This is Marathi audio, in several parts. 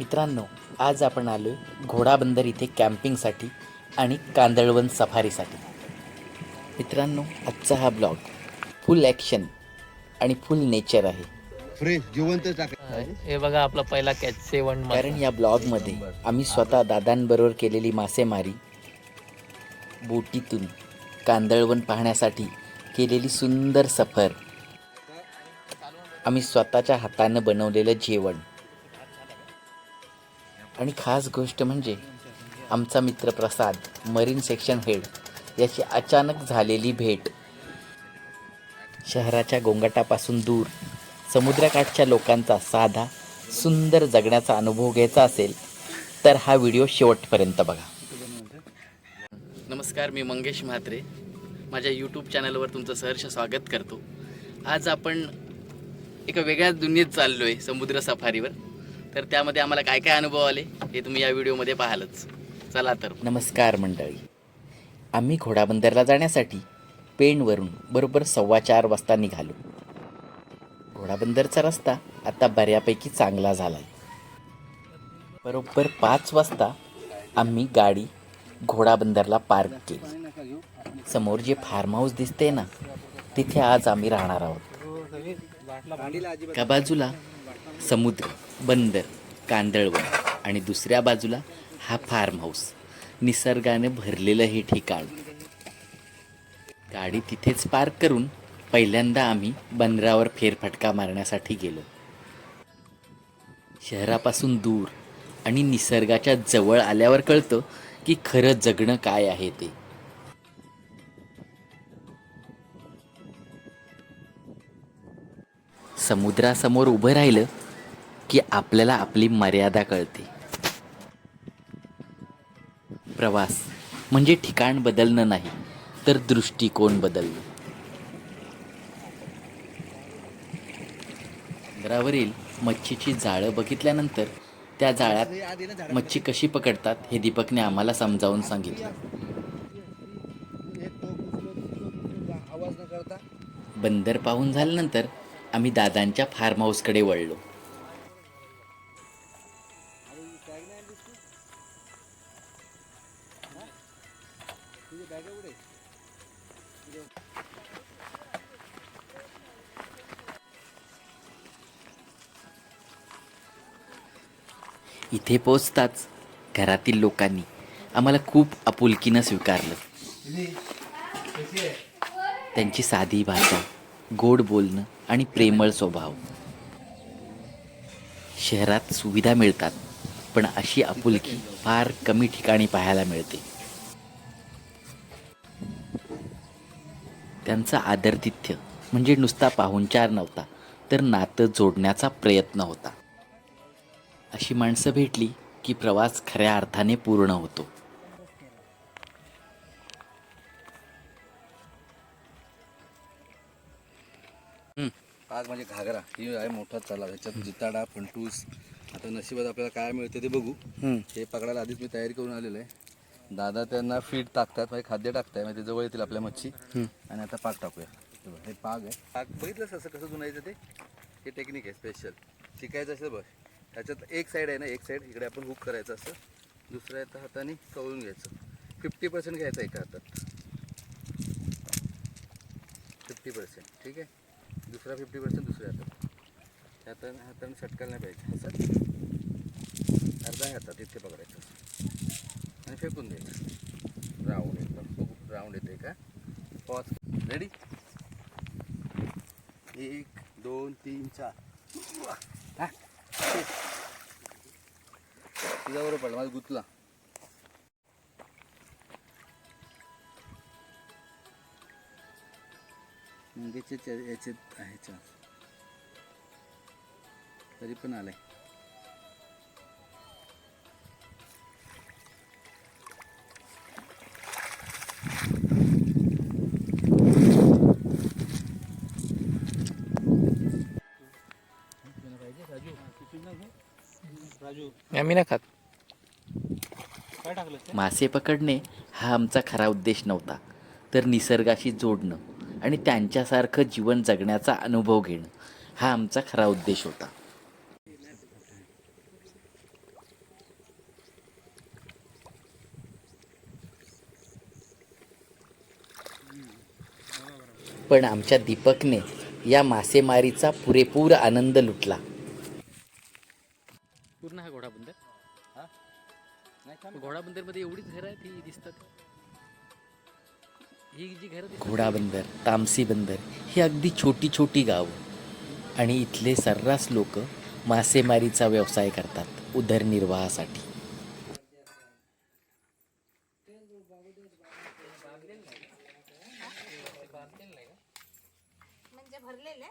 मित्रांनो आज आपण आलो आहे घोडाबंदर इथे कॅम्पिंगसाठी आणि कांदळवन सफारीसाठी. मित्रांनो आजचा हा ब्लॉग फुल ॲक्शन आणि फुल नेचर आहे. फ्रेश हे बघा आपला पहिला कॅच सेवन कारण या ब्लॉगमध्ये आम्ही स्वतः दादांबरोबर केलेली मासेमारी बोटीतून कांदळवन पाहण्यासाठी केलेली सुंदर सफर. आम्ही स्वतःच्या हातानं बनवलेलं जेवण. आणि खास गोष्ट म्हणजे आमचा मित्र प्रसाद मरीन सेक्शन हेड याची अचानक झालेली भेट. शहराच्या गोंगाटापासून दूर समुद्रकाठच्या लोकांचा साधा सुंदर जगण्याचा अनुभव घ्यायचा असेल तर हा व्हिडिओ शेवटपर्यंत बघा. नमस्कार मी मंगेश म्हात्रे. माझ्या यूट्यूब चॅनलवर तुमचं सहर्ष स्वागत करतो. आज आपण एका वेगळ्याच दुनियेत चाललो आहे समुद्र सफारीवर. तर त्यामध्ये आम्हाला काय काय अनुभव आले हे तुम्ही या व्हिडिओमध्ये पाहालच. चला तर. नमस्कार मंडळी. आम्ही घोडाबंदरला जाण्यासाठी पेणवरून बरोबर सव्वा चार वाजता निघालो. घोडाबंदरचा रस्ता आता बऱ्यापैकी चांगला झाला आहे बरोबर पाच वाजता आम्ही गाडी घोडाबंदरला पार्क केली. समोर जे फार्म हाऊस दिसते ना तिथे आज आम्ही राहणार आहोत. का बाजूला समुद्र बंदर कांदळवन आणि दुसऱ्या बाजूला हा फार्म हाऊस निसर्गाने भरलेलं हे ठिकाण. गाडी तिथेच पार्क करून पहिल्यांदा आम्ही बंदरावर फेरफटका मारण्यासाठी गेलो. शहरापासून दूर आणि निसर्गाच्या जवळ आल्यावर कळतं की खरं जगणं काय आहे ते. समुद्रासमोर उभं राहिलं की आपल्याला आपली मर्यादा कळते. प्रवास म्हणजे ठिकाण बदलणं नाही तर दृष्टिकोन बदलणं. समुद्रावरील मच्छीची जाळं बघितल्यानंतर त्या जाळ्यात मच्छी कशी पकडतात हे दीपकने आम्हाला समजावून सांगितलं. बंदर पाहून झाल्यानंतर आम्ही दादांच्या फार्म हाऊसकडे वळलो. इथे पोचताच घरातील लोकांनी आम्हाला खूप आपुलकीनं स्वीकारलं. त्यांची साधी भाषा गोड बोलणं आणि प्रेमळ स्वभाव. शहरात सुविधा मिळतात पण अशी आपुलकी फार कमी ठिकाणी पाहायला मिळते. त्यांचा आदरतिथ्य म्हणजे नुसता पाहुणचार नव्हता तर नातं जोडण्याचा प्रयत्न होता. अशी माणसं भेटली की प्रवास खऱ्या अर्थाने पूर्ण होतो. आज म्हणजे घागरा ही आहे मोठा चला ह्याच्यात जिताडा फंटूस आता नशिबात आपल्याला काय मिळते ते बघू. हे पकडायला आधीच मी तयारी करून आलेलो आहे. दादा त्यांना फीड टाकतात म्हणजे खाद्य टाकताय म्हणजे जवळ येतील आपल्या मच्छी. आणि आता पाक टाकूया. हे पाक आहे. पाक बघितलंस असं कसं जुनायचं ते? हे टेक्निक आहे स्पेशल शिकायचं असेल बघ. ह्याच्यात एक साईड आहे ना एक साईड इकडे आपण हुक करायचं असं. दुसऱ्या एका हाताने कवळून घ्यायचं. फिफ्टी पर्सेंट घ्यायचं एका हातात. फिफ्टी पर्सेंट ठीक आहे? दुसरा फिफ्टी पर्सेंट दुसऱ्या हातात. हाताने हाताने सटकायला नाही पाहिजे. असं? अर्धा हातात इथे पकडायचं आणि फेकून द्यायचं. राऊंड एकदम बघू राऊंड येते का? पॉज रेडी एक दोन तीन चार हा, ते. तुझ्या बरोबर पडला माझा गुतला. मुंगेच्या याच्यात आहे चान्स तरी पण आलाय. आम्ही नाही खात. मासे पकडणे हा आमचा खरा उद्देश नव्हता. तर निसर्गाशी जोडणं आणि त्यांच्यासारखं जीवन जगण्याचा अनुभव घेणं हा आमचा खरा उद्देश होता. पण आमच्या दीपकने या मासेमारीचा पुरेपूर आनंद लुटला. पूर्ण हा घोडा बंद. घोडा बंदरमध्ये एवढीच घरं आहेत ही दिसतात. ही जी घर घोडा बंदर तामसी बंदर ही अगदी छोटी छोटी गावं. आणि इथले सर्रास लोक मासेमारीचा व्यवसाय करतात उदरनिर्वाहासाठी म्हणजे भरलेले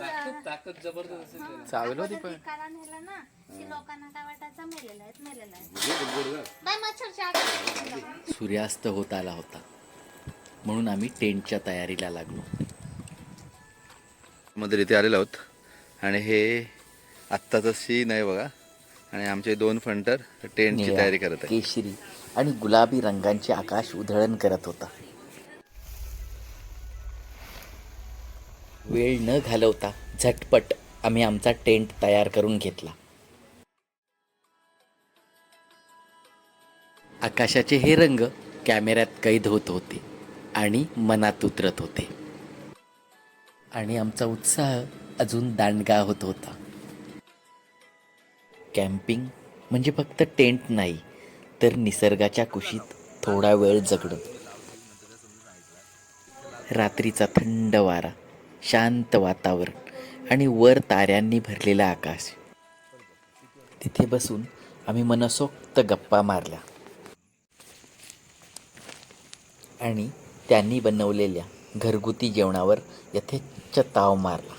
अगोदर चावलं होती पण. कारण नेलं ना की लोकांना काय वाटायचं मेलेलं आहे मेलेलं आहे बाय मच्छरच्या आत सूर्यास्त होत आला होता. म्हणून आम्ही टेंटच्या तयारीला लागलो. मध्ये इथे आलेलो आहोत. आणि हे आत्ताचं सीन आहे बघा. आणि आमचे दोन फंटर टेंटची निळ्या, तयारी करत आहे केशरी आणि गुलाबी रंगांचे आकाश उधळण करत होता. वेळ न घालवता झटपट आम्ही आमचा टेंट तयार करून घेतला. आकाशाचे हे रंग कॅमेऱ्यात कैद होत होते आणि मनात उतरत होते. आणि आमचा उत्साह अजून दांडगा होत होता. कॅम्पिंग म्हणजे फक्त टेंट नाही तर निसर्गाच्या कुशीत थोडा वेळ जगणं. रात्रीचा थंड वारा. शांत वातावरण आणि वर ताऱ्यांनी भरलेलं आकाश. तिथे बसून आम्ही मनसोक्त गप्पा मारल्या. आणि त्यांनी बनवलेल्या घरगुती जेवणावर यथेच्छ ताव मारला.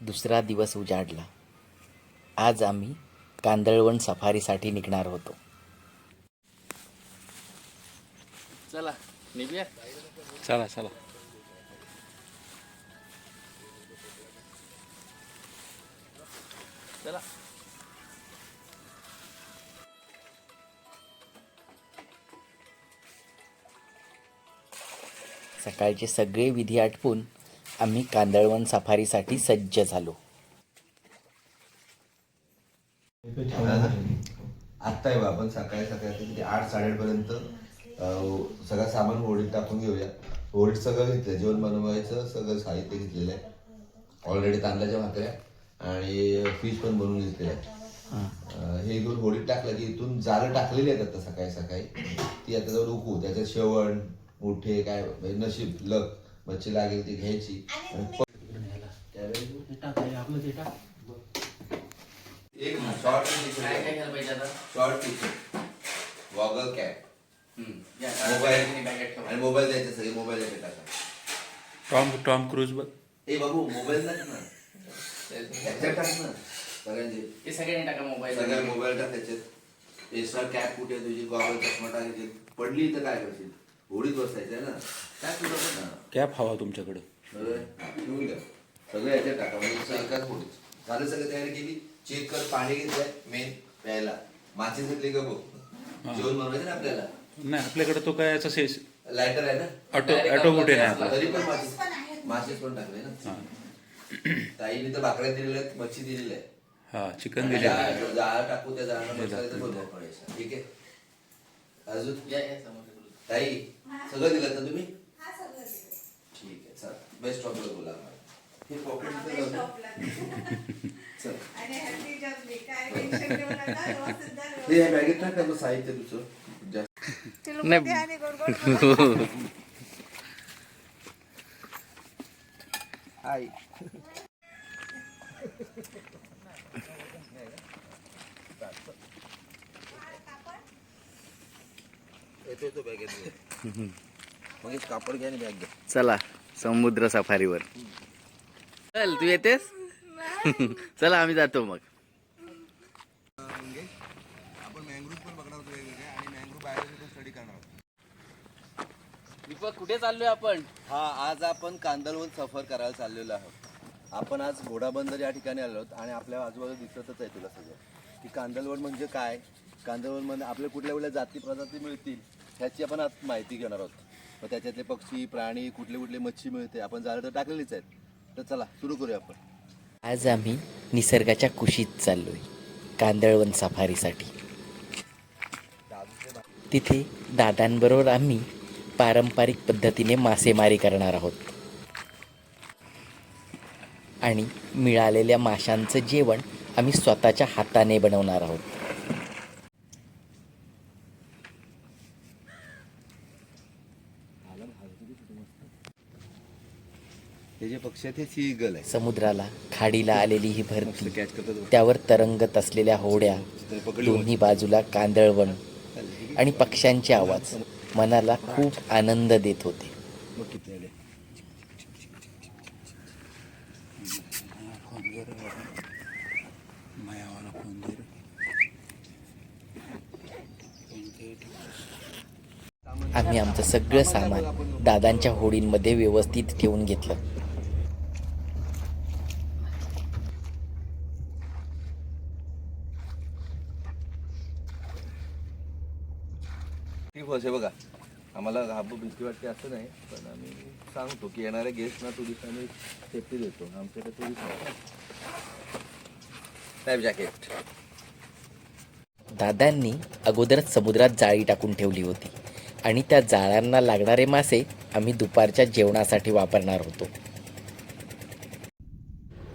दुसरा दिवस उजाडला. आज आम्ही कांदळवण सफारीसाठी निघणार होतो. चला निघूया. चला चला. चला. सकाळचे सगळे विधी आटपून आम्ही कांदळवन सफारीसाठी सज्ज झालो. आत्ता आहे बा आपण सकाळी सकाळी आठ साडेआठ पर्यंत सगळं सामान होडीत टाकून घेऊया. होडीत सगळं घेतलं जेवण बनवायचं सगळं साहित्य घेतलेलं आहे. ऑलरेडी तांदळाच्या भाकऱ्या आणि फिश पण बनवून घेतलेल्या आहे हे. घेऊन होडीत टाकलं की इथून जाळं टाकलेली आहेत आता सकाळी सकाळी. ती आता जाऊन उकू. त्याच्यात शेवण मोठे काय म्हणजे नशीब लक मच्छी लागेल ती घ्यायची आणि प- एक शॉर्ट शॉर्ट टी शर्ट वॉगल कॅप मोबाईल आणि मोबाईल द्यायचे सगळे मोबाईल द्यायचे टाका टॉम टॉम क्रूज बघ. ए बाबू मोबाईल टाक ना त्याच्यात टाक ना सगळ्यांचे. हे सगळ्यांनी टाका मोबाईल सगळे मोबाईल टाक त्याच्यात एक्स्ट्रा कॅप कुठे आहे तुझी? गॉगल चष्मा टाकायची. पडली तर काय करशील? होडीत बसायचं ना. काय तुझं ना कॅप हवा तुमच्याकडे. द्या सगळे याच्यात टाका. म्हणजे एकाच होडीत झालं सगळं तयारी केली? चेक कर पाणी घेतलंय मेन प्यायला. माची घेतली का बघ. जेवण बनवायचं ना आपल्याला? नाही आपल्याकडे तो काय याचा सेस लायटर आहे ना? ऑटो ऑटो कुठे नाही आपला. तरी पण माचीस माचीस पण टाकले ना? ताईने तर भाकऱ्या दिलेल्या आहेत मच्छी दिलेल्या आहे हा चिकन दिले जाळ जाळ टाकू त्या जाळानं मसाल्याचं बनवू आपण याचं. ठीक आहे? अजून? ताई सगळं दिलं ना तुम्ही? ठीक आहे चल. बेस्ट ऑफ लक बोला आम्हाला. हे पॉकेट इथे जाऊ दे. चल. हे बॅगेत साहित्य तुझं. एक कापड घ्या बॅग घ्या चला समुद्र सफारीवर. चल तू येतेस? चला आम्ही जातो मग आपण मँग्रोव्ह पण बघणार होतो वेगवेगळे आणि मँग्रोव्ह बायोलॉजी स्टडी करणार आहोत दीपक कुठे चाललोय आपण? हा आज आपण कांदळवन सफर करायला चाललेलो आहोत. आपण आज घोडाबंदर या ठिकाणी आलो आहोत आणि आपल्या आजूबाजू दिसतच आहे तुला सगळं. की कांदळवन म्हणजे काय? कांदळवनमध्ये आपल्या कुठल्या कुठल्या जाती प्रजाती मिळतील ह्याची आपण आज माहिती घेणार आहोत. मग त्याच्यातले पक्षी प्राणी कुठले कुठले मच्छी मिळते आपण जाळं तर टाकलेलीच आहेत. तर चला सुरू करूया आपण. आज आम्ही निसर्गाच्या कुशीत चाललोय कांदळवन सफारीसाठी. तिथे दादांबरोबर आम्ही पारंपरिक पद्धतीने मासेमारी करणार आहोत. आणि मिळालेल्या माशांचं जेवण आम्ही स्वतःच्या हाताने बनवणार आहोत. समुद्राला खाडीला आलेली ही भरती. त्यावर तरंगत असलेल्या होड्या दोन्ही बाजूला कांदळवण आणि पक्ष्यांचे आवाज. मनाला खूप आनंद देत होते. आम्ही आमचं सगळं सामान दादांच्या होडींमध्ये व्यवस्थित ठेवून घेतलं. फस आहे बघा. आम्हाला घाबू भीती वाटते असं नाही पण आम्ही सांगतो की येणाऱ्या गेस्टना टुरिस्ट आम्ही सेफ्टी देतो. आमच्याकडे नाही लाईफ जॅकेट दादांनी अगोदरच समुद्रात जाळी टाकून ठेवली होती आणि त्या जाळ्यांना लागणारे मासे आम्ही दुपारच्या जेवणासाठी वापरणार होतो.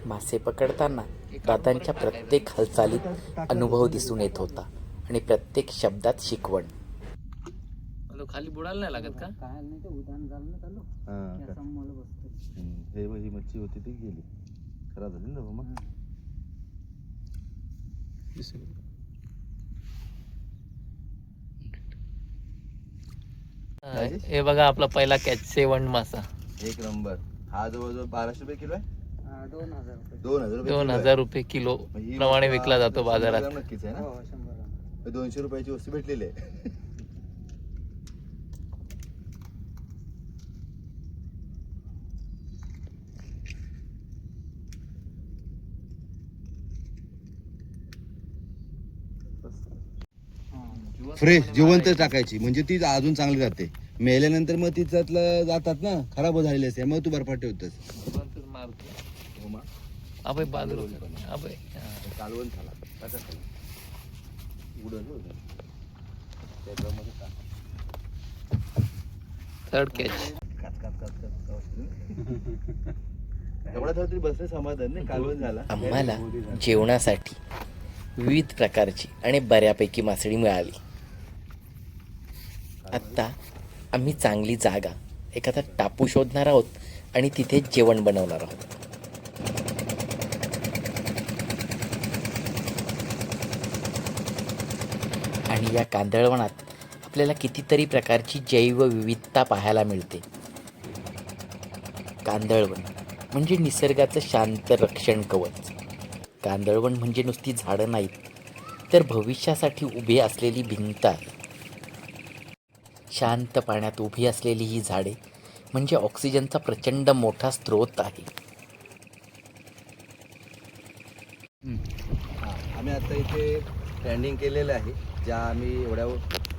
मासे पकडताना दादांच्या प्रत्येक हालचालीत अनुभव दिसून येत होता आणि प्रत्येक शब्दात शिकवण. खाली बुडायला नाही लागत का? हे ही मच्छी होती ती गेली. खराब झाली ना मग? हे. बघा आपला पहिला कॅच सेवन मासा. एक नंबर. हा जवळजवळ बाराशे रुपये किलो आहे? दोन हजार रुपये. दोन किलो हजार रुपये किलो आहे. मग ही प्रमाणे विकला जातो शंभर बाजारात. ग्राम नक्कीच आहे ना? दोनशे रुपयाची वस्तू भेटलेली आहे. फ्रेश जिवंत टाकायची. म्हणजे ती अजून चांगली राहते. मेल्यानंतर मग तिच्यातलं जातात ना खराब झालेले असते. मग तू बर्फाट ठेवतस. अभय बाजू अभय कालवण झाला. हो ते. थर्ड कॅच काच काच काच काच काच. एवढा तर तरी बसले समाधान नाही. कालवण झाला. आम्हाला जेवणासाठी विविध प्रकारची आणि बऱ्यापैकी मासळी मिळाली. आत्ता आम्ही चांगली जागा एखादा टापू शोधणार आहोत आणि तिथे जेवण बनवणार आहोत. आणि या कांदळवनात आपल्याला कितीतरी प्रकारची जैवविविधता पाहायला मिळते. कांदळवन म्हणजे निसर्गाचं शांत रक्षण कवच. कांदळवन म्हणजे नुसती झाडं नाहीत तर भविष्यासाठी उभी असलेली भिंत आहे. शांत पाण्यात उभी असलेली ही झाडे म्हणजे ऑक्सिजनचा प्रचंड मोठा स्रोत आहे. हा, आम्ही आता इथे लँडिंग केलेलं आहे ज्या आम्ही एवढ्या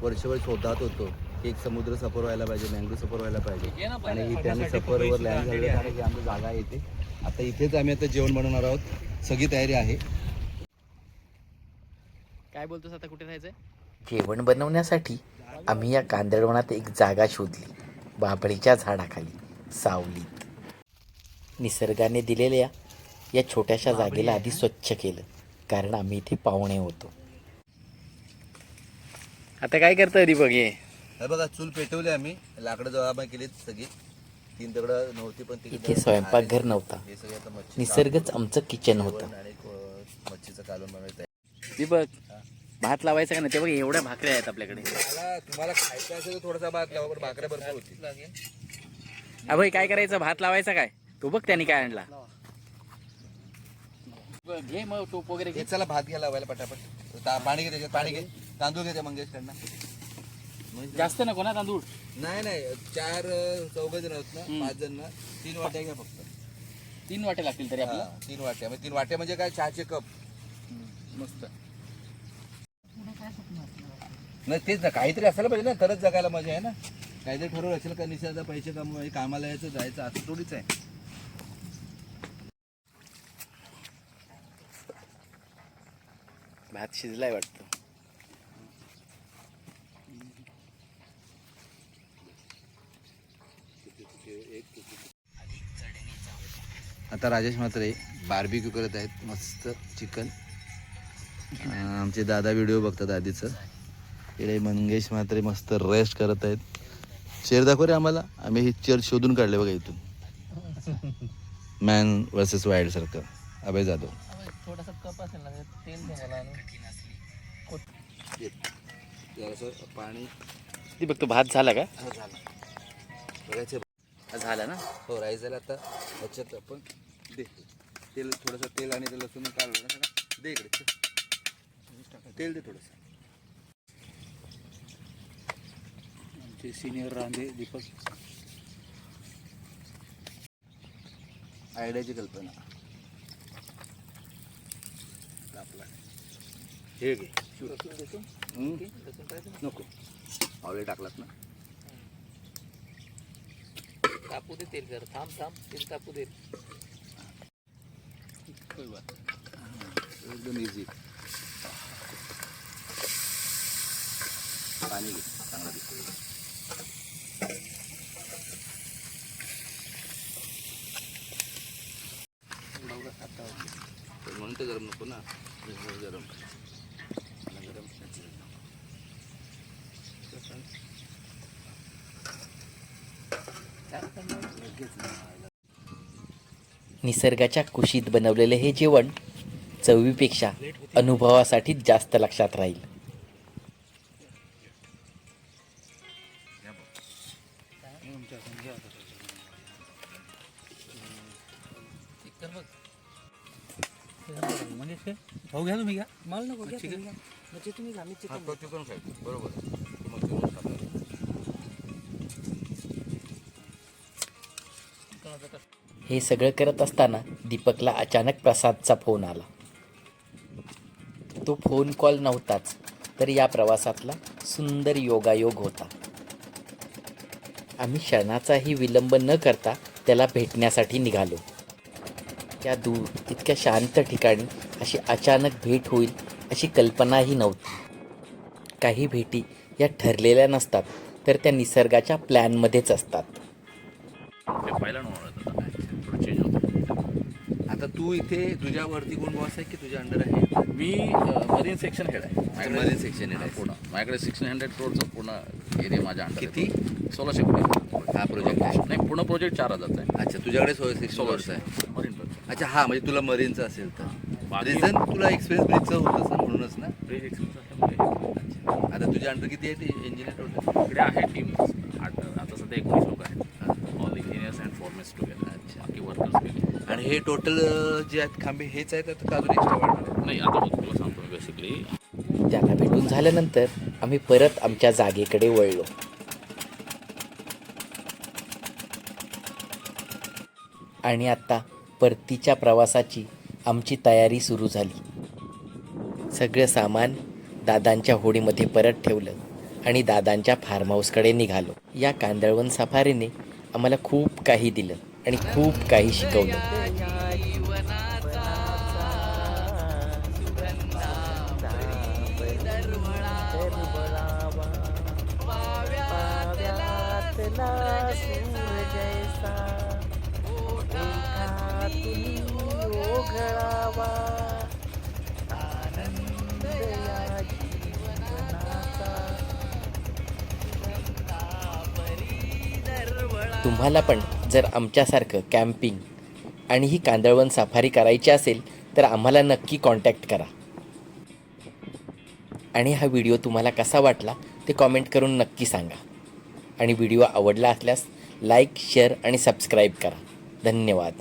वर्षभर शोधात होतो की एक समुद्र सफर व्हायला पाहिजे मँग्रो सफर व्हायला पाहिजे. आणि इथे आम्ही सफरवर लँड झालेलो आहे ही आमची जागा इथे. आता इथेच आम्ही आता जेवण बनवणार आहोत. सगळी तयारी आहे. काय बोलतोस आता कुठे राहायचंय? जेवण बनवण्यासाठी आम्ही या कांदळवनात एक जागा शोधली. बाभळीच्या झाडाखाली सावलीत. निसर्गाने दिलेल्या या छोट्याशा जागेला आधी स्वच्छ केलं कारण आम्ही इथे पाहुणे होतो. आता काय करतोय दीपक हे? हे बघा चूल पेटवली आम्ही. लाकडं जवळ केली सगळी. तीन दगडं नव्हती पण ती इथे स्वयंपाकघर नव्हता. हे सगळे आता मच्छी निसर्गच आमचं किचन होतं. आणि अं, मच्छीचं कालवण बनवायचं आहे दीपक भात लावायचा का नाही? ते बघ एवढ्या भाकऱ्या आहेत आपल्याकडे. मला तुम्हाला खायचं असेल तर थोडासा भात लावा पण भाकऱ्या भरपूर होती अभय काय करायचं? भात लावायचा काय? तो बघ त्यांनी काय आणला. घे मग टोप वगैरे घे. हे चला भात घ्या लावायला पटापट. ता- पाणी घे त्याच्यात पाणी घे. तांदूळ घे त्या मंगेशकडनं जास्त नको ना तांदूळ? नाही नाही चार चौघ जण आहेत ना पाच जण ना तीन वाट्या घ्या फक्त. तीन वाटे लागतील तरी आपल्याला हा, तीन वाट्या. म्हणजे तीन वाट्या म्हणजे काय? चहाचे कप. मस्त. नाही तेच ना काहीतरी असायला पाहिजे ना तरच जगायला मजा आहे ना. काहीतरी ठरवलं असेल का निसर्गाचा पैसे कमवाय कामाला यायचं जायचं असं थोडीच आहे. भात शिजलाय वाटतं. आता राजेश मात्रे बार्बिक्यू करत आहेत मस्त चिकन आमचे दादा व्हिडिओ बघतात आधीचं. इकडे मंगेश मात्रे मस्त रेस्ट करत आहेत. चेअर दाखव रे आम्हाला. आम्ही ही चेअर शोधून काढले बघा इथून. मॅन वर्सेस वाईल्ड सारखं. अभय जाधव. थोडासा कप असेल ना तेल पाणी ती बघतो भात झाला का? झालं. बघायचं झाला ना? हो राईस झालं आता. ह्याच्यात आपण दे. तेल थोडंसं तेल आणि ते लसूण काढलं ना. दे इकडे. तेल दे थोडंसं. आमचे सिनियर रांधे दीपक आयडियाची कल्पना आपला हे घे? नको ऑलरेडी टाकलात ना तापू दे तेल जर थांब थांब तेल तापू दे एकदम इझी पाणी घे चांगला दिसतो म्हणून गरम नको ना. गरम. गरम निसर्गाच्या कुशीत बनवलेले हे जेवण चवीपेक्षा अनुभवासाठी जास्त लक्षात राहील. हा, तो चिकन फ्राय बरोबर मग चिकन टाकायचं. हे सगळं करत असताना दीपकला अचानक प्रसादचा फोन आला. तो फोन कॉल नव्हताच तर या प्रवासातला सुंदर योगायोग होता. आम्ही क्षणाचाही विलंब न करता त्याला भेटण्यासाठी निघालो. त्या दूर इतक्या शांत ठिकाणी अशी अचानक भेट होईल अशी कल्पनाही नव्हती. काही भेटी या ठरलेल्या नसतात तर त्या निसर्गाच्या प्लॅनमध्येच असतात. आता तू इथे तुझ्या वरती कोण बॉस आहे की तुझ्या अंडर आहे? मी मरीन सेक्शन हेड आहे. मरीन section head हा, आहे. पूर्ण. माझ्याकडे सिक्स्टीन हंड्रेड क्रोडचं पूर्ण एरिया माझ्या अंडर किती? सोळाशे कोटी. हा प्रोजेक्ट आहे. नाही पूर्ण प्रोजेक्ट चार हजारचा आहे. अच्छा तुझ्याकडे सोळा सिक्स्टी वर्ष आहे. मरीन अच्छा हा म्हणजे तुला मरीनचं असेल तर. रिझन तुला एक्सपिरियन्स ब्रिजचं होतं म्हणूनच ना? आता तुझ्या अंडर किती आहे ते इंजिनियर टोटल इकडे आहे टीम आता सध्या एकोणीस लोक आहेत. All engineers and formats together अच्छा. बाकी वर्कर्स आणि हे टोटल जे आहेत खांबे हेच आहेत आता का अजून एक्स्ट्रा वाढणार नाही आता बघ तुला सांगतो बेसिकली त्याला भेटून झाल्यानंतर आम्ही परत आमच्या जागेकडे वळलो. आणि आता परतीच्या प्रवासाची आमची तयारी सुरू झाली. सगळं सामान दादांच्या होडीमध्ये परत ठेवलं आणि दादांच्या फार्म हाऊसकडे निघालो. या कांदळवन सफारीने आम्हाला खूप काही दिलं आणि खूप काही शिकवलं. तुम्हाला पण जर आमच्यासारखं कॅम्पिंग आणि ही कांदळवन सफारी करायची असेल तर आम्हाला नक्की कॉन्टॅक्ट करा. आणि हा व्हिडिओ तुम्हाला कसा वाटला ते कॉमेंट करून नक्की सांगा. आणि व्हिडिओ आवडला असल्यास लाईक शेअर आणि सबस्क्राईब करा. धन्यवाद.